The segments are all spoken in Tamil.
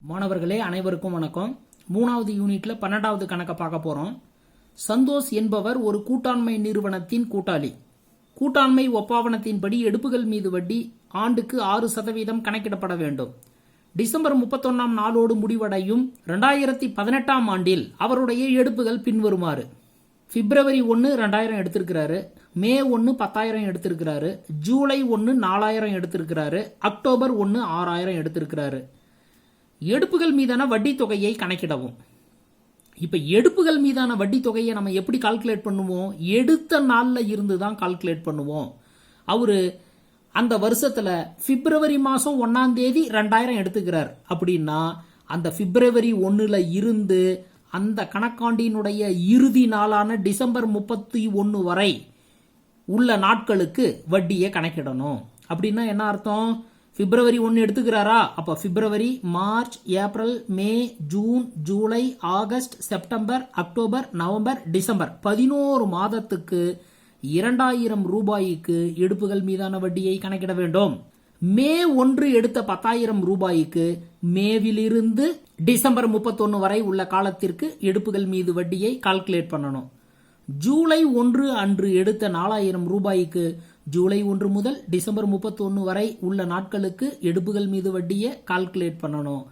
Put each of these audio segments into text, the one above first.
மாணவர்களே அனைவருக்கும் வணக்கம். மூணாவது யூனிட்ல பன்னெண்டாவது கணக்கை பார்க்க போறோம். சந்தோஷ் என்பவர் ஒரு கூட்டாண்மை நிறுவனத்தின் கூட்டாளி. கூட்டாண்மை ஒப்பாவனத்தின்படி எடுப்புகள் மீது வட்டி ஆண்டுக்கு ஆறு சதவீதம் கணக்கிடப்பட வேண்டும். டிசம்பர் முப்பத்தொன்னாம் நாளோடு முடிவடையும் ரெண்டாயிரத்தி பதினெட்டாம் ஆண்டில் அவருடைய எடுப்புகள் பின்வருமாறு. பிப்ரவரி ஒன்று ரெண்டாயிரம் எடுத்திருக்கிறாரு. மே ஒன்று பத்தாயிரம் எடுத்திருக்கிறாரு. ஜூலை ஒன்று நாலாயிரம் எடுத்திருக்கிறாரு. அக்டோபர் ஒன்று ஆறாயிரம் எடுத்திருக்கிறாரு. எடுப்புகள் மீதான வட்டி தொகையை கணக்கிடவும். இப்போ எடுப்புகள் மீதான வட்டி தொகையை நம்ம எப்படி கால்குலேட் பண்ணுவோம்? எடுத்த நாளில் இருந்து தான் கால்குலேட் பண்ணுவோம். அவர் அந்த வருஷத்தில் பிப்ரவரி மாதம் ஒன்றாம் தேதி ரெண்டாயிரம் எடுத்துக்கிறார். அப்படின்னா அந்த பிப்ரவரி ஒன்றில் இருந்து அந்த கணக்காண்டினுடைய இறுதி நாளான டிசம்பர் முப்பத்தி ஒன்று வரை உள்ள நாட்களுக்கு வட்டியை கணக்கிடணும். அப்படின்னா என்ன அர்த்தம்? பிப்ரவரி ஒன்று எடுத்துக்கிறாரா? அப்போ February March April May June July August September October November December. பதினோரு மாதத்துக்கு இரண்டாயிரம் ரூபாய்க்கு எடுப்புகள் மீதான வட்டியை கணக்கிட வேண்டும். மே ஒன்று எடுத்த பத்தாயிரம் ரூபாய்க்கு மேவிலிருந்து டிசம்பர் முப்பத்தொன்னு வரை உள்ள காலத்திற்கு எடுப்புகள் மீது வட்டியை கால்குலேட் பண்ணணும். ஜூலை ஒன்று அன்று எடுத்த நாலாயிரம் ரூபாய்க்கு ஜூலை ஒன்று முதல் டிசம்பர் முப்பத்தொன்று வரை உள்ள நாட்களுக்கு எடுப்புகள் மீது வட்டியை கால்குலேட் பண்ணணும்.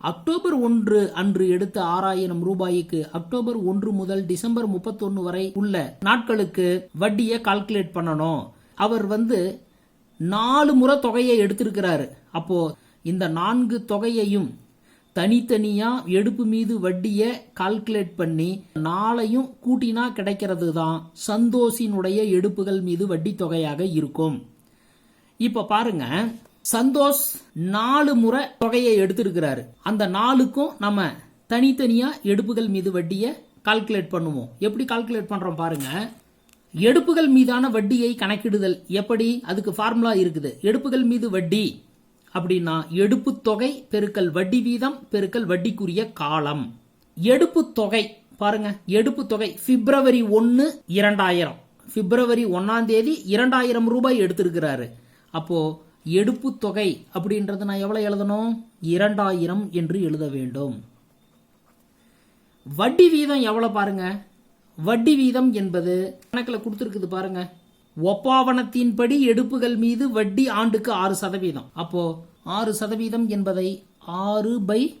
அக்டோபர் ஒன்று அன்று எடுத்த ஆறாயிரம் ரூபாய்க்கு அக்டோபர் ஒன்று முதல் டிசம்பர் முப்பத்தொன்னு வரை உள்ள நாட்களுக்கு வட்டியை கால்குலேட் பண்ணணும். அவர் வந்து நாலு முறை தொகையை எடுத்திருக்கிறாரு. அப்போ இந்த நான்கு தொகையையும் தனித்தனியா எடுப்பு மீது வட்டியை கால்குலேட் பண்ணி நாளையும் கூட்டினா கிடைக்கிறது தான் சந்தோஷினுடைய எடுப்புகள் மீது வட்டி தொகையாக இருக்கும். இப்ப பாருங்க சந்தோஷ் நாலு முறை தொகையை எடுத்திருக்கிறாரு. அந்த நாலுக்கும் நம்ம தனித்தனியா எடுப்புகள் மீது வட்டியை கால்குலேட் பண்ணுவோம். எப்படி கால்குலேட் பண்றோம் பாருங்க எடுப்புகள் மீதான வட்டியை கணக்கிடுதல் எப்படி? அதுக்கு ஃபார்முலா இருக்குது. எடுப்புகள் மீது வட்டி அப்படின்னா எடுப்பு தொகை பெருக்கல் வட்டி வீதம் பெருக்கல் வட்டிக்குரிய காலம். எடுப்பு தொகை பாருங்க எடுப்பு தொகை பிப்ரவரி ஒன்னு இரண்டாயிரம். பிப்ரவரி ஒன்னாம் தேதி இரண்டாயிரம் ரூபாய் எடுத்திருக்கிறாரு. அப்போ எடுப்பு தொகை அப்படின்றது நான் எவ்வளவு எழுதணும்? இரண்டாயிரம் என்று எழுத வேண்டும். வட்டி வீதம் எவ்வளவு பாருங்க? வட்டி வீதம் என்பது கணக்கில் கொடுத்துருக்குது பாருங்க. ஒப்பாவனத்தின்படி எடுப்புகள் மீது வட்டி ஆண்டுக்கு ஆறு சதவீதம். அப்போ ஆறு சதவீதம் என்பதை ஆறு பை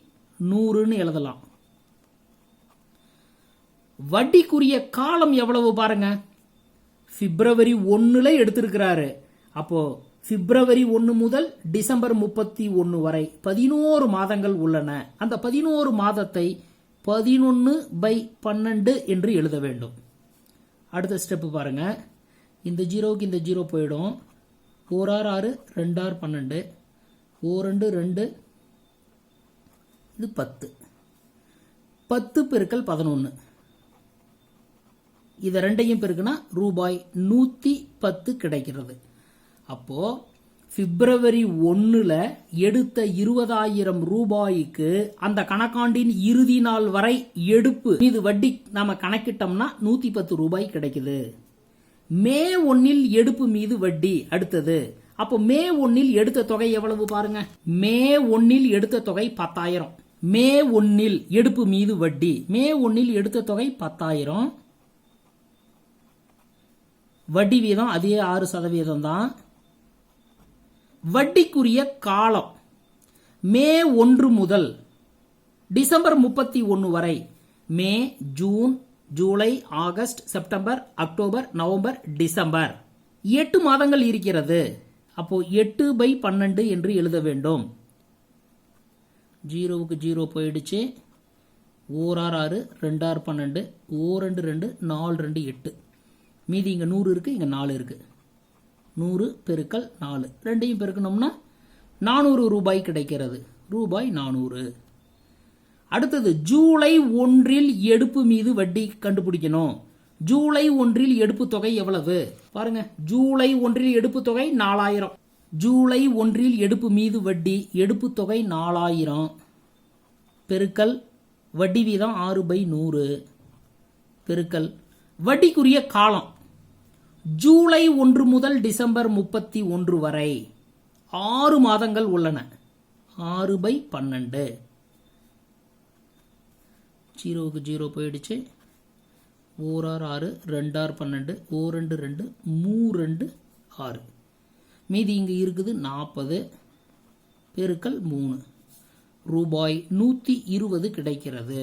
நூறுன்னு எழுதலாம். வட்டிக்குரிய காலம் எவ்வளவு பாருங்க? பிப்ரவரி ஒன்னுல எடுத்திருக்கிறாரு. அப்போ பிப்ரவரி ஒன்று முதல் டிசம்பர் முப்பத்தி ஒன்று வரை பதினோரு மாதங்கள் உள்ளன. அந்த பதினோரு மாதத்தை பதினொன்று பை பன்னெண்டு என்று எழுத வேண்டும். அடுத்த ஸ்டெப்பு பாருங்க. இந்த ஜீரோவுக்கு இந்த ஜீரோ போயிடும். ஓராறு ஆறு ரெண்டாறு பன்னெண்டு. ஓ ரெண்டு ரெண்டு. இது பத்து. பத்து பெருக்கல் பதினொன்று இதை ரெண்டையும் பெருக்குனா ரூபாய் நூற்றி பத்து கிடைக்கிறது. அப்போது பிப்ரவரி ஒன்றில் எடுத்த இருபதாயிரம் ரூபாய்க்கு அந்த கணக்காண்டின் இறுதி நாள் வரை எடுப்பு மீது வட்டி நாம் கணக்கிட்டோம்னா நூற்றி பத்து ரூபாய் கிடைக்குது. மே ஒன்னில் எடுப்பு மீது வட்டி. அடுத்தது அப்போ மே ஒன்னில் எடுத்த தொகை எவ்வளவு பாருங்க? மே ஒன்னில் எடுத்த தொகை பத்தாயிரம். மே ஒன்னில் எடுப்பு மீது வட்டி. மே ஒன்னில் எடுத்த தொகை பத்தாயிரம். வட்டி வீதம் அதே ஆறு சதவீதம் தான். வட்டிக்குரிய காலம் மே ஒன்று முதல் டிசம்பர் முப்பத்தி ஒன்று வரை. May June July August September October November December. எட்டு மாதங்கள் இருக்கிறது. அப்போ எட்டு பை பன்னெண்டு என்று எழுத வேண்டும். ஜீரோவுக்கு ஜீரோ போயிடுச்சு. ஓராறு ஆறு ரெண்டாறு பன்னெண்டு. ஓ ரெண்டு ரெண்டு நாலு ரெண்டு எட்டு. மீதி இங்கே நூறு இருக்குது இங்கே நாலு இருக்குது நூறு பெருக்கல் நாலு. ரெண்டையும் பெருக்கணும்னா நானூறு ரூபாய் கிடைக்கிறது. ரூபாய் நானூறு. அடுத்தது ஜூலை ஒன்றில் எடுப்பு மீது வட்டி கண்டுபிடிக்கணும். ஜூலை ஒன்றில் எடுப்பு தொகை எவ்வளவு? பாருங்க ஜூலை ஒன்றில் எடுப்பு தொகை நாலாயிரம். ஜூலை ஒன்றில் எடுப்பு மீது வட்டி எடுப்பு தொகை நாலாயிரம். பெருக்கல் வட்டி வீதம் ஆறு பை நூறு. பெருக்கல் வட்டிக்குரிய காலம் ஜூலை ஒன்று முதல் டிசம்பர் முப்பத்தி ஒன்று வரை. ஆறு மாதங்கள் உள்ளன. ஆறு பை பன்னெண்டு. ஜீரோவுக்கு ஜீரோ போயிடுச்சு. ஓராறு ஆறு ரெண்டார் பன்னெண்டு ஓ ரெண்டு ரெண்டு மூ ரெண்டு ஆறு. மீதி இங்கே இருக்குது நாற்பது பெருக்கல் மூணு. ரூபாய் நூற்றி இருபது கிடைக்கிறது.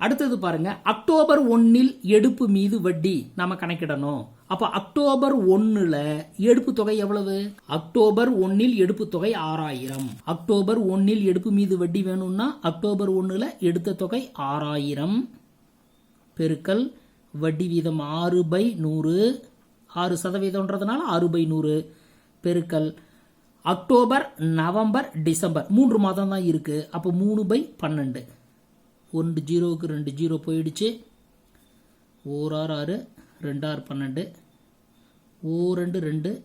அடுத்தது பாருங்க அக்டோபர் ஒன்னில் எடுப்பு மீது வட்டி நாம கணக்கிடணும். அப்ப அக்டோபர் ஒன்னுல எடுப்பு தொகை எவ்வளவு? அக்டோபர் ஒன்னில் எடுப்பு தொகை ஆறாயிரம். அக்டோபர் ஒன்னில் எடுப்பு மீது வட்டி வேணும்னா அக்டோபர் ஒன்னுல எடுத்த தொகை ஆறாயிரம். பெருக்கல் வட்டி வீதம் ஆறு பை நூறு. ஆறு சதவீதம்ன்றதுனால ஆறு பை நூறு. பெருக்கல் அக்டோபர் நவம்பர் டிசம்பர். மூன்று மாதம் தான் இருக்கு. அப்போ மூணு பை பன்னெண்டு. ஒன்று ஜீரோவுக்கு ரெண்டு ஜீரோ போயிடுச்சு. ஓராறு ஆறு ரெண்டாறு பன்னெண்டு. ஓ ரெண்டு ரெண்டு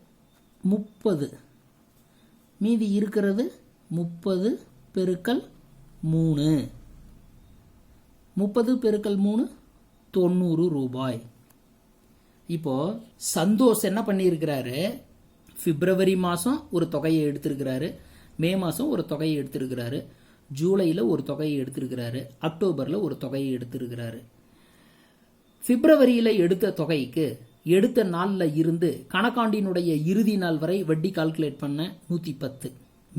முப்பது. மீதி இருக்கிறது முப்பது பெருக்கல் மூணு. முப்பது பெருக்கல் மூணு தொண்ணூறு ரூபாய். இப்போது சந்தோஷ் என்ன பண்ணியிருக்கிறாரு? பிப்ரவரி மாதம் ஒரு தொகையை எடுத்திருக்கிறாரு. மே மாதம் ஒரு தொகையை எடுத்திருக்கிறாரு. ஜூலையில் ஒரு தொகையை எடுத்திருக்கிறாரு அக்டோபரில் ஒரு தொகையை எடுத்திருக்கிறாரு. பிப்ரவரியில் எடுத்த தொகைக்கு எடுத்த நாளில் இருந்து கணக்காண்டினுடைய இறுதி நாள் வரை வட்டி கால்குலேட் பண்ண நூற்றி பத்து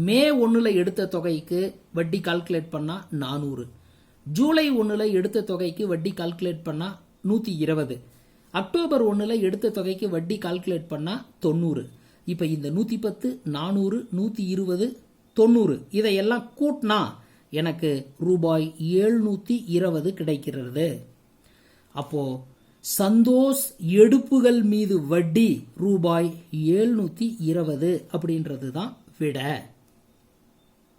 மே ஒன்றில் எடுத்த தொகைக்கு வட்டி கால்குலேட் பண்ணால் நானூறு. ஜூலை ஒன்றில் எடுத்த தொகைக்கு வட்டி கால்குலேட் பண்ணால் நூற்றி இருபது அக்டோபர் ஒன்றில் எடுத்த தொகைக்கு வட்டி கால்குலேட் பண்ணால் தொண்ணூறு. இப்போ இந்த நூற்றி பத்து நானூறு நூற்றி இருபது தொண்ணூறு. இதையெல்லாம் கூட்டினா எனக்கு ரூபாய் ஏழ்நூற்றி இருபது கிடைக்கிறது. அப்போ சந்தோஷ் எடுப்புகள் மீது வட்டி ரூபாய் ஏழ்நூற்றி இருபது அப்படின்றது தான் விட.